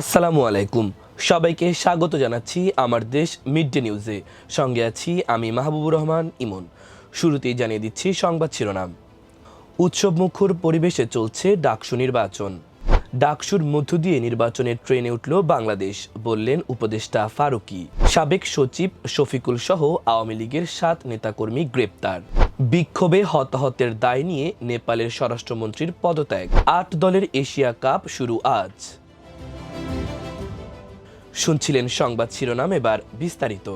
আসসালামু আলাইকুম। সবাইকে স্বাগত জানাচ্ছি আমার দেশ মিড ডে নিউজে সঙ্গে আছি আমি মাহবুবুর রহমান ইমন। শুরুতেই জানিয়ে দিচ্ছি সংবাদ শিরোনাম। উৎসবমুখর পরিবেশে চলছে ডাকসু নির্বাচন। ডাকসুর মধ্য দিয়ে নির্বাচনের ট্রেনে উঠল বাংলাদেশ, বললেন উপদেষ্টা ফারুকি। সাবেক সচিব শফিকুল সহ আওয়ামী লীগের সাত নেতাকর্মী গ্রেপ্তার। বিক্ষোভে হতাহতের দায় নিয়ে নেপালের স্বরাষ্ট্রমন্ত্রীর পদত্যাগ। আট দলের এশিয়া কাপ শুরু আজ। শুনছিলেন সংবাদ শিরোনাম এবার বিস্তারিত।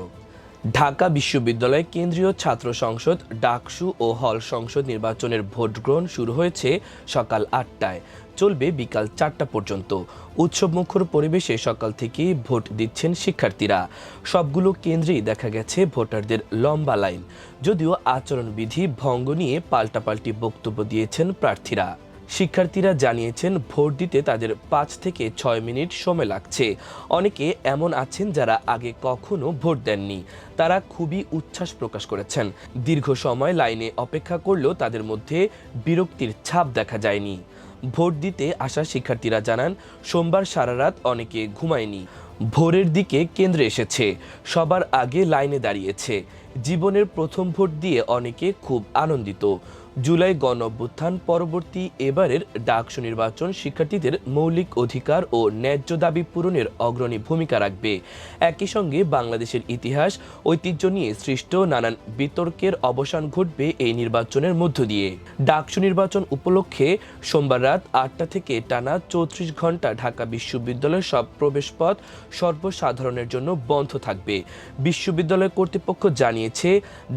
ঢাকা বিশ্ববিদ্যালয় কেন্দ্রীয় ছাত্র সংসদ, ডাকসু ও হল সংসদ নির্বাচনের ভোট গ্রহণ শুরু হয়েছে সকাল আটটায়। চলবে বিকাল চারটা পর্যন্ত। উৎসবমুখর পরিবেশে সকাল থেকেই ভোট দিচ্ছেন শিক্ষার্থীরা। সবগুলো কেন্দ্রেই দেখা গেছে ভোটারদের লম্বা লাইন। যদিও আচরণবিধি ভঙ্গ নিয়ে পাল্টাপাল্টি বক্তব্য দিয়েছেন প্রার্থীরা। শিক্ষার্থীরা জানিয়েছেন, ভোট দিতে তাদের পাঁচ থেকে ছয় মিনিট সময় লাগছে। অনেকে এমন আছেন যারা আগে কখনো ভোট দেননি। তারা খুবই উচ্ছ্বাস প্রকাশ করেছেন। দীর্ঘ সময় লাইনে অপেক্ষা করলেও তাদের মধ্যে বিরক্তির ছাপ দেখা যায়নি। ভোট দিতে আসা শিক্ষার্থীরা জানান, সোমবার সারা রাত অনেকে ঘুমায়নি। ভোরের দিকে কেন্দ্রে এসেছে। সবার আগে লাইনে দাঁড়িয়েছে। জীবনের প্রথম ভোট দিয়ে অনেকে খুব আনন্দিত। জুলাই গণ অভ্যুত্থান পরবর্তী এবারের ডাকসু নির্বাচন শিক্ষার্থীদের মৌলিক অধিকার ও ন্যায্য দাবি পূরণের অগ্রণী ভূমিকা রাখবে। একই সঙ্গে বাংলাদেশের ইতিহাস, ঐতিহ্য নিয়ে সৃষ্ট নানান বিতর্কের অবসান ঘটবে এই নির্বাচনের মধ্য দিয়ে। ডাকসু নির্বাচন উপলক্ষে সোমবার রাত আটটা থেকে টানা চৌত্রিশ ঘণ্টা ঢাকা বিশ্ববিদ্যালয়ের সব প্রবেশপথ সর্বসাধারণের জন্য বন্ধ থাকবে। বিশ্ববিদ্যালয় কর্তৃপক্ষ জানিয়েছে,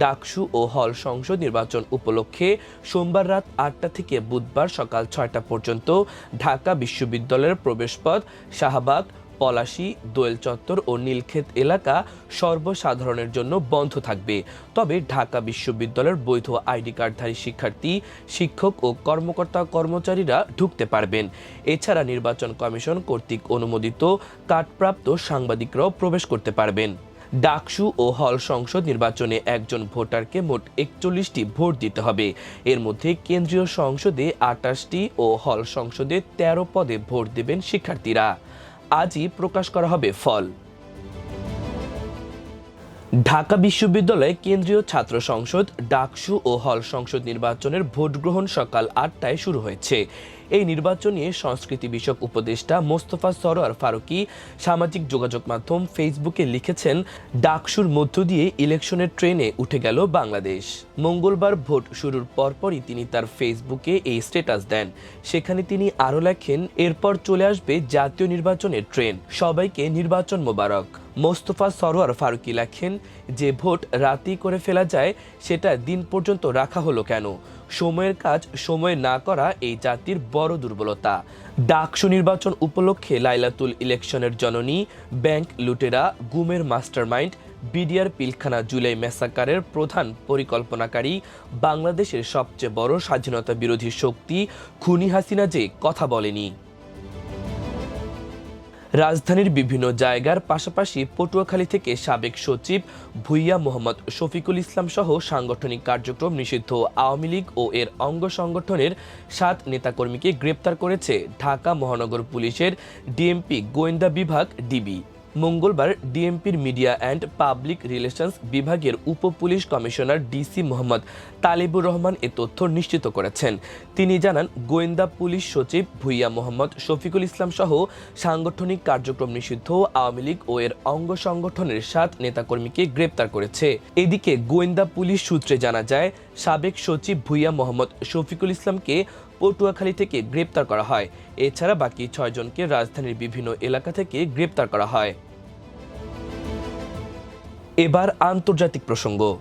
ডাকসু ও হল সংসদ নির্বাচন উপলক্ষে সোমবার রাত আটটা থেকে বুধবার সকাল ছয়টা পর্যন্ত ঢাকা বিশ্ববিদ্যালয়ের প্রবেশপথ, শাহবাগ, পলাশী, দোয়েল চত্বর ও নীলক্ষেত এলাকা সর্বসাধারণের জন্য বন্ধ থাকবে। তবে ঢাকা বিশ্ববিদ্যালয়ের বৈধ আইডি কার্ডধারী শিক্ষার্থী, শিক্ষক ও কর্মকর্তা কর্মচারীরা ঢুকতে পারবেন। এছাড়া নির্বাচন কমিশন কর্তৃক অনুমোদিত কার্ডপ্রাপ্ত সাংবাদিকরাও প্রবেশ করতে পারবেন। ডাকসু ও হল সংসদ নির্বাচনে একজন ভোটারকে মোট একচল্লিশটি ভোট দিতে হবে। এর মধ্যে কেন্দ্রীয় সংসদে আটাশটি ও হল সংসদে ১৩ পদে ভোট দেবেন শিক্ষার্থীরা। আজই প্রকাশ করা হবে ফল। ঢাকা বিশ্ববিদ্যালয়ে কেন্দ্রীয় ছাত্র সংসদ, ডাকসু ও হল সংসদ নির্বাচনের ভোট গ্রহণ সকাল আটটায় শুরু হয়েছে। এই নির্বাচন নিয়ে সংস্কৃতি বিষয়ক উপদেষ্টা মোস্তফা সরোয়ার ফারুকি সামাজিক যোগাযোগ মাধ্যম ফেসবুকে লিখেছেন, ডাকসুর মধ্য দিয়ে ইলেকশনের ট্রেনে উঠে গেল বাংলাদেশ। মঙ্গলবার ভোট শুরুর পরপরই তিনি তার ফেসবুকে এই স্ট্যাটাস দেন। সেখানে তিনি আরও লেখেন, এরপর চলে আসবে জাতীয় নির্বাচনের ট্রেন। সবাইকে নির্বাচন মোবারক। মোস্তফা সরোয়ার ফারুকি লেখেন, যে ভোট রাতেই করে ফেলা যায়, সেটা দিন পর্যন্ত রাখা হলো কেন? সময়ের কাজ সময়ে না করা এই জাতির বড় দুর্বলতা। ডাকসু নির্বাচন উপলক্ষে লাইলাতুল ইলেকশনের জননী, ব্যাংক লুটেরা, গুমের মাস্টারমাইন্ড, বিডিআর পিলখানা জুলাই মেসাকারের প্রধান পরিকল্পনাকারী, বাংলাদেশের সবচেয়ে বড় স্বাধীনতা বিরোধী শক্তি খুনি হাসিনা যে কথা বলেনি। রাজধানীর বিভিন্ন জায়গার পাশাপাশি পটুয়াখালী থেকে সাবেক সচিব ভুইয়া মোহাম্মদ শফিকুল ইসলাম সহ সাংগঠনিক কার্যক্রম নিষিদ্ধ। আওয়ামী লীগ ও এর অঙ্গ সংগঠনের সাত নেতাকর্মীকে গ্রেপ্তার করেছে ঢাকা মহানগর পুলিশের ডিএমপি গোয়েন্দা বিভাগ ডিবি। মঙ্গলবার ডিএমপির মিডিয়া অ্যান্ড পাবলিক রিলেশনস বিভাগের উপ police commissioner DC Mohammad Talibur Rahman এ তথ্য নিশ্চিত করেছেন। তিনি জানান, গোয়েন্দা পুলিশ সচিব ভুইয়া মোহাম্মদ শফিকুল ইসলাম সহ সাংগঠনিক কার্যক্রম নিষিদ্ধ আওয়ামী লীগ ও এর অঙ্গ সংগঠনের সাত নেতাকর্মীকে গ্রেপ্তার করেছে। এদিকে গোয়েন্দা পুলিশ সূত্রে জানা যায়, সাবেক সচিব ভুইয়া মোহাম্মদ শফিকুল ইসলামকে পটুয়াখালী থেকে গ্রেপ্তার করা হয়। এছাড়া বাকি ছয়জনকে রাজধানীর বিভিন্ন এলাকা থেকে গ্রেপ্তার করা হয়। এবার আন্তর্জাতিক প্রসঙ্গ।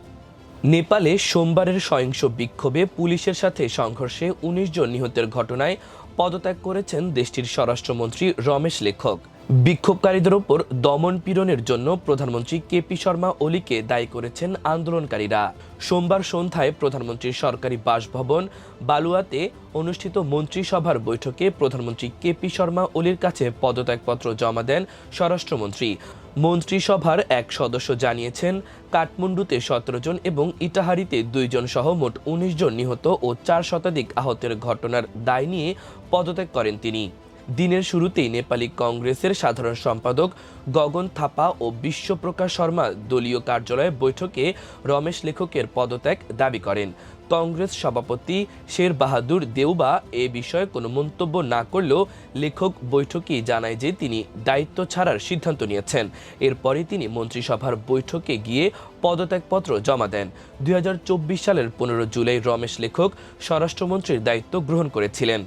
নেপালে সোমবারের সহিংস বিক্ষোভে পুলিশের সাথে সংঘর্ষে ১৯ জন নিহতের ঘটনায় পদত্যাগ করেছেন দেশটির স্বরাষ্ট্রমন্ত্রী রমেশ লেখক। বিক্ষোভকারীদের ওপর দমন পীড়নের জন্য প্রধানমন্ত্রী কেপি শর্মা ওলিকে দায়ী করেছেন আন্দোলনকারীরা। সোমবার সন্ধ্যায় প্রধানমন্ত্রীর সরকারি বাসভবন বালুয়াতে অনুষ্ঠিত মন্ত্রিসভার বৈঠকে প্রধানমন্ত্রী কেপি শর্মা ওলির কাছে পদত্যাগপত্র জমা দেন স্বরাষ্ট্রমন্ত্রী। মন্ত্রিসভার এক সদস্য জানিয়েছেন, কাঠমান্ডুতে সতেরো জন এবং ইটাহারিতে দুইজন সহ মোট উনিশ জন নিহত ও চার শতাধিক আহতের ঘটনার দায় নিয়ে পদত্যাগ করেন তিনি। দিনের শুরুতেই নেপালি কংগ্রেসের সাধারণ সম্পাদক গগন থাপা ও বিশ্বপ্রকাশ শর্মা দলীয় কার্যালয়ে বৈঠকে রমেশ লেখকের পদত্যাগ দাবি করেন। কংগ্রেস সভাপতি শের বাহাদুর দেউবা এ বিষয়ে কোনো মন্তব্য না করলেও লেখক বৈঠকে জানায় যে তিনি দায়িত্ব ছাড়ার সিদ্ধান্ত নিয়েছেন। এরপরে তিনি মন্ত্রিসভার বৈঠকে গিয়ে পদত্যাগপত্র জমা দেন। দুই হাজার চব্বিশ সালের পনেরো জুলাই রমেশ লেখক স্বরাষ্ট্রমন্ত্রীর দায়িত্ব গ্রহণ করেছিলেন।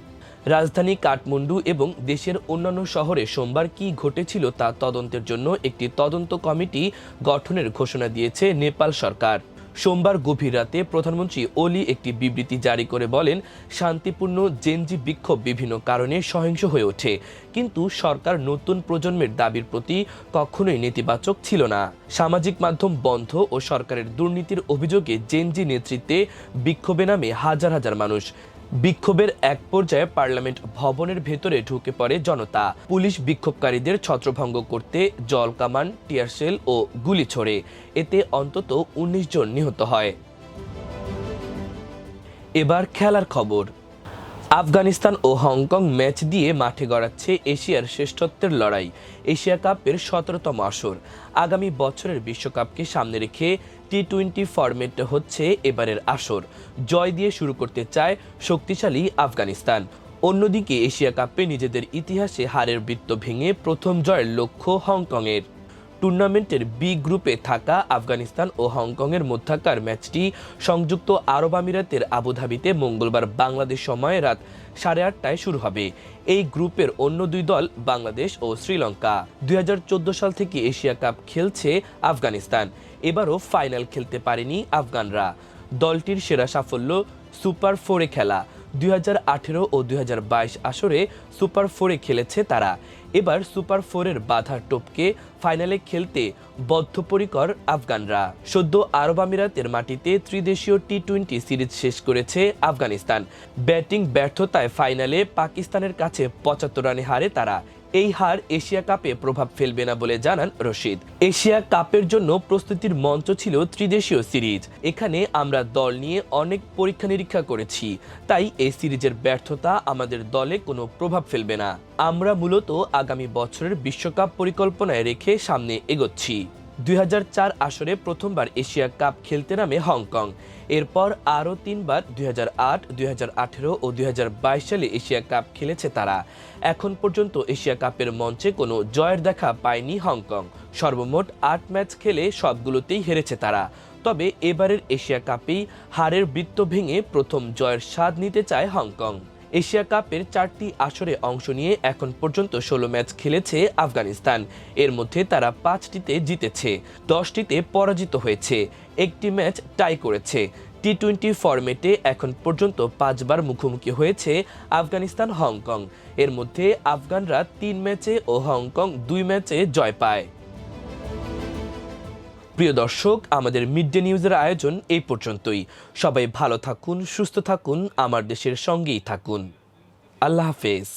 রাজধানী কাঠমান্ডু এবং দেশের অন্যান্য শহরে সোমবার কি ঘটেছিল তা তদন্তের জন্য একটি তদন্ত কমিটি গঠনের ঘোষণা দিয়েছে নেপাল সরকার। সোমবার গভীর রাতে প্রধানমন্ত্রী ওলি একটি বিবৃতি জারি করে বলেন, শান্তিপূর্ণ জেনজি বিক্ষোভ বিভিন্ন কারণে সহিংস হয়ে ওঠে, কিন্তু সরকার নতুন প্রজন্মের দাবির প্রতি কখনোই নেতিবাচক ছিল না। সামাজিক মাধ্যম বন্ধ ও সরকারের দুর্নীতির অভিযোগে জেনজি নেতৃত্বে বিক্ষোভে নামে হাজার হাজার মানুষ। বিক্ষোভের এক পর্যায়ে পার্লামেন্ট ভবনের ভেতরে ঢুকে পড়ে জনতা। পুলিশ বিক্ষোভকারীদের ছত্রভঙ্গ করতে জল কামান টিয়ারশেল ও গুলি ছোড়ে। এতে অন্তত উনিশ জন নিহত হয়। এবার খেলার খবর। আফগানিস্তান ও হংকং ম্যাচ দিয়ে মাঠে গড়াচ্ছে এশিয়ার শ্রেষ্ঠত্বের লড়াই, এশিয়া কাপের সতেরোতম আসর। আগামী বছরের বিশ্বকাপকে সামনে রেখে টি টোয়েন্টি ফরম্যাট হচ্ছে এবারের আসর। জয় দিয়ে শুরু করতে চায় শক্তিশালী আফগানিস্তান। অন্যদিকে এশিয়া কাপে নিজেদের ইতিহাসে হারের বৃত্ত ভেঙে প্রথম জয়ের লক্ষ্য হংকংয়ের। টুর্নামেন্টের বি গ্রুপে থাকা আফগানিস্তান ও হংকংয়ের মধ্যাকার ম্যাচটি সংযুক্ত আরব আমিরাতের আবুধাবিতে মঙ্গলবার বাংলাদেশ সময় রাত সাড়ে আটটায় শুরু হবে। এই গ্রুপের অন্য দুই দল বাংলাদেশ ও শ্রীলঙ্কা। দুই হাজার চোদ্দ সাল থেকে এশিয়া কাপ খেলছে আফগানিস্তান। এবারও ফাইনাল খেলতে পারেনি আফগানরা। দলটির সেরা সাফল্য সুপার ফোরে খেলা। দু হাজার আঠেরো ও দু হাজার বাইশ আসরে সুপার ফোরে খেলেছে তারা। এবার সুপার ফোরের বাধা টপকে ফাইনালে খেলতে বদ্ধপরিকর আফগানরা। সদ্য আরব আমিরাতের মাটিতে ত্রিদেশীয় টি টোয়েন্টি সিরিজ শেষ করেছে আফগানিস্তান। ব্যাটিং ব্যর্থতায় ফাইনালে পাকিস্তানের কাছে পঁচাত্তর রানে হারে তারা। এই হার এশিয়া কাপে প্রভাব ফেলবে না বলে জানান রশিদ। এশিয়া কাপের জন্য প্রস্তুতির মঞ্চ ছিল ত্রিদেশীয় সিরিজ। এখানে আমরা দল নিয়ে অনেক পরীক্ষা নিরীক্ষা করেছি। তাই এই সিরিজের ব্যর্থতা আমাদের দলে কোনো প্রভাব ফেলবে না। আমরা মূলত আগামী বছরের বিশ্বকাপ পরিকল্পনায় রেখে সামনে এগোচ্ছি। দুই হাজার চার আসরে প্রথমবার এশিয়া কাপ খেলতে নামে হংকং। এরপর আরও তিনবার দুই আট, দুই ও দুই হাজার বাইশ সালে এশিয়া কাপ খেলেছে তারা। এখন পর্যন্ত এশিয়া কাপের মঞ্চে কোনো জয়ের দেখা পায়নি হংকং। সর্বমোট আট ম্যাচ খেলে সবগুলোতেই হেরেছে তারা। তবে এবারের এশিয়া কাপেই হারের বৃত্ত ভেঙে প্রথম জয়ের স্বাদ নিতে চায় হংকং। এশিয়া কাপের চারটি আসরে অংশ নিয়ে এখন পর্যন্ত ষোলো ম্যাচ খেলেছে আফগানিস্তান। এর মধ্যে তারা পাঁচটিতে জিতেছে, দশটিতে পরাজিত হয়েছে। একটি ম্যাচ টাই করেছে। টি টোয়েন্টি ফরম্যাটে এখন পর্যন্ত পাঁচবার মুখোমুখি হয়েছে আফগানিস্তান হংকং। এর মধ্যে আফগানরা তিন ম্যাচে ও হংকং দুই ম্যাচে জয় পায়। প্রিয় দর্শক, আমাদের মিড ডে নিউজের আয়োজন এই পর্যন্তই। সবাই ভালো থাকুন, সুস্থ থাকুন, আমার দেশের সঙ্গেই থাকুন। আল্লাহ হাফেজ।